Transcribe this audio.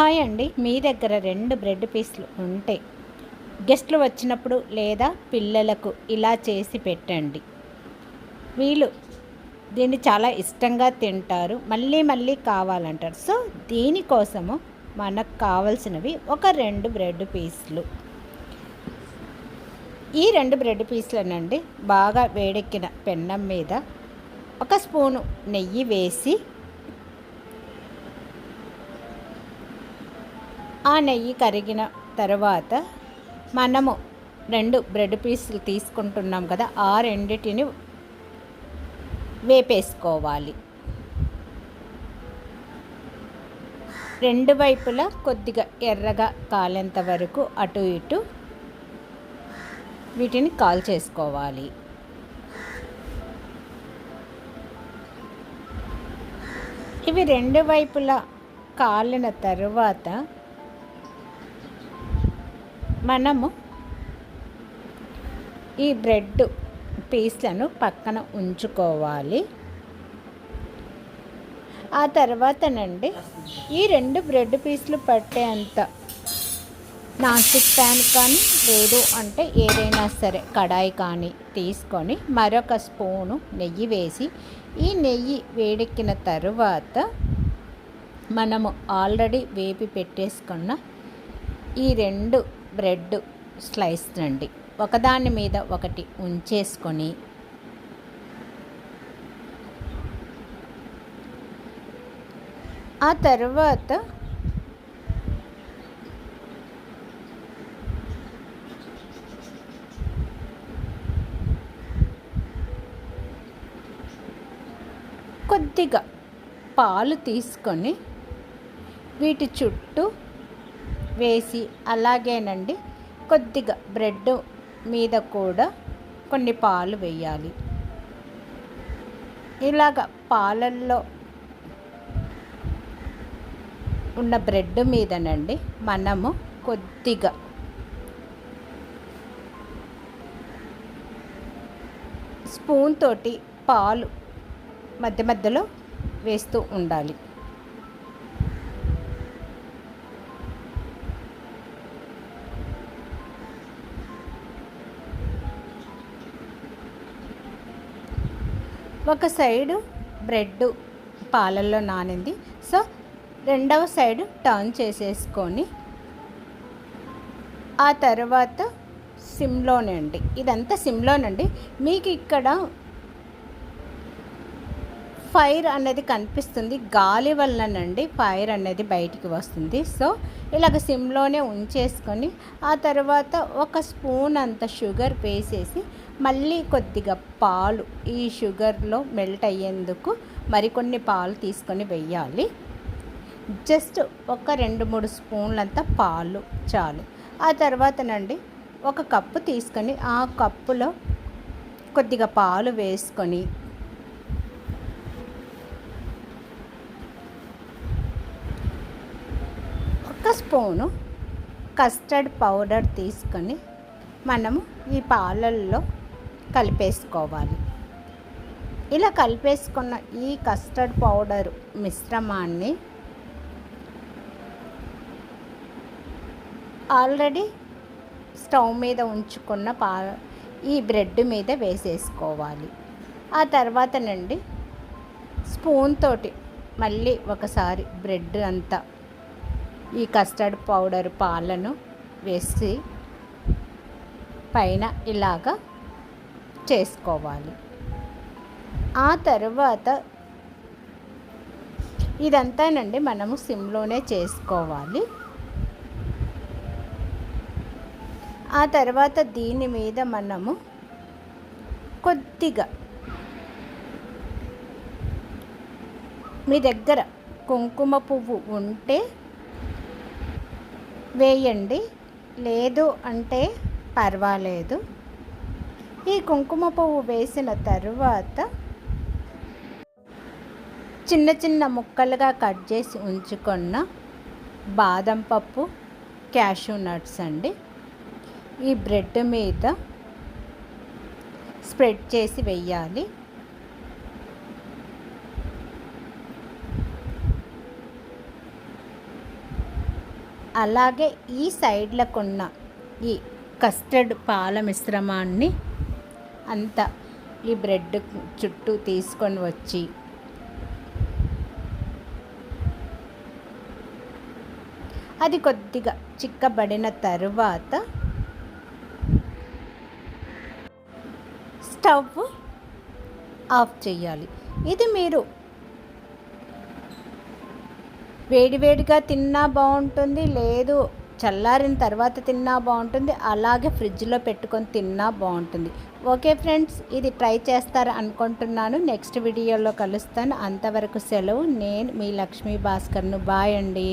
Hi అండి. మీ దగ్గర రెండు బ్రెడ్ పీస్లు ఉంటే గెస్ట్లు వచ్చినప్పుడు లేదా పిల్లలకు ఇలా చేసి పెట్టండి. వీళ్ళు దీన్ని చాలా ఇష్టంగా తింటారు. మళ్ళీ మళ్ళీ కావాలంటారు. సో దీనికోసము మనకు కావాల్సినవి ఒక రెండు బ్రెడ్ పీస్లు. ఈ రెండు బ్రెడ్ పీస్లనండి బాగా వేడెక్కిన పెన్నం మీద ఒక స్పూను నెయ్యి వేసి ఆ నెయ్యి కరిగిన తర్వాత మనము రెండు బ్రెడ్ పీసులు తీసుకుంటున్నాం కదా ఆ రెండిటిని వేపేసుకోవాలి. రెండు వైపులా కొద్దిగా ఎర్రగా కాలేంత వరకు అటు ఇటు వీటిని కాల్ చేసుకోవాలి. ఇవి రెండు వైపులా కాలిన తర్వాత మనము ఈ బ్రెడ్ పీస్లను పక్కన ఉంచుకోవాలి. ఆ తర్వాతనండి ఈ రెండు బ్రెడ్ పీసులు పట్టేంత నాన్స్టిక్ ప్యాన్ కానీ లేదు అంటే ఏదైనా సరే కడాయి కానీ తీసుకొని మరొక స్పూను నెయ్యి వేసి ఈ నెయ్యి వేడెక్కిన తరువాత మనము ఆల్రెడీ వేపి పెట్టేసుకున్న ఈ రెండు బ్రెడ్ స్లైస్ రండి ఒకదాని మీద ఒకటి ఉంచేసుకొని ఆ తర్వాత కొద్దిగా పాలు తీసుకొని వీటి చుట్టూ వేసి అలాగేనండి. కొద్దిగా బ్రెడ్ మీద కూడా కొన్ని పాలు వేయాలి. ఇలాగ పాలల్లో ఉన్న బ్రెడ్ మీదనండి మనము కొద్దిగా స్పూన్ తోటి పాలు మధ్య మధ్యలో వేస్తూ ఉండాలి. ఒక సైడు బ్రెడ్ పాలల్లో నానింది. సో రెండవ సైడ్ టర్న్ చేసేసుకొని ఆ తర్వాత సిమ్లోనండి ఇదంతా సిమ్లోనండి మీకు ఇక్కడ ఫైర్ అనేది కనిపిస్తుంది. గాలి వల్లనండి ఫైర్ అనేది బయటికి వస్తుంది. సో ఇలాగ సిమ్లోనే ఉంచేసుకొని ఆ తర్వాత ఒక స్పూన్ అంత షుగర్ వేసేసి మళ్ళీ కొద్దిగా పాలు ఈ షుగర్లో మెల్ట్ అయ్యేందుకు మరికొన్ని పాలు తీసుకొని వెయ్యాలి. జస్ట్ ఒక రెండు మూడు స్పూన్లంత పాలు చాలు. ఆ తర్వాతనండి ఒక కప్పు తీసుకొని ఆ కప్పులో కొద్దిగా పాలు వేసుకొని ఒక స్పూను కస్టర్డ్ పౌడర్ తీసుకొని మనము ఈ పాలల్లో కలిపేసుకోవాలి. ఇలా కలిపేసుకున్న ఈ కస్టర్డ్ పౌడర్ మిశ్రమాన్ని ఆల్రెడీ స్టవ్ మీద ఉంచుకున్న పా ఈ బ్రెడ్ మీద వేసేసుకోవాలి. ఆ తర్వాత నుండి స్పూన్ తోటి మళ్ళీ ఒకసారి బ్రెడ్ అంతా ఈ కస్టర్డ్ పౌడర్ పాలను వేసి పైన ఇలాగా చేసుకోవాలి. ఆ తర్వాత ఇదంతానండి మనము సిమ్లోనే చేసుకోవాలి. ఆ తర్వాత దీని మీద మనము కొద్దిగా మీ దగ్గర కుంకుమ పువ్వు ఉంటే వేయండి. లేదు అంటే పర్వాలేదు. ఈ కుంకుమ పువ్వు వేసిన తరువాత చిన్న చిన్న ముక్కలుగా కట్ చేసి ఉంచుకున్న బాదం పప్పు క్యాషూ నట్స్ అండి. ఈ బ్రెడ్ మీద స్ప్రెడ్ చేసి వెయ్యాలి అలాగే ఈ సైడ్లకున్న ఈ కస్టర్డ్ పాల మిశ్రమాన్ని అంతా ఈ బ్రెడ్ చుట్టూ తీసుకొని వచ్చి అది కొద్దిగా చిక్కబడిన తరువాత స్టవ్ ఆఫ్ చేయాలి. ఇది మీరు వేడివేడిగా తిన్నా బాగుంటుంది లేదు చల్లారిన తర్వాత తిన్నా బాగుంటుంది అలాగే ఫ్రిడ్జ్లో పెట్టుకొని తిన్నా బాగుంటుంది. ఓకే ఫ్రెండ్స్ ఇది ట్రై చేస్తారు అనుకుంటున్నాను. నెక్స్ట్ వీడియోలో కలుస్తాను. అంతవరకు సెలవు. నేను మీ లక్ష్మీ భాస్కర్ను. బాయ్ అండి.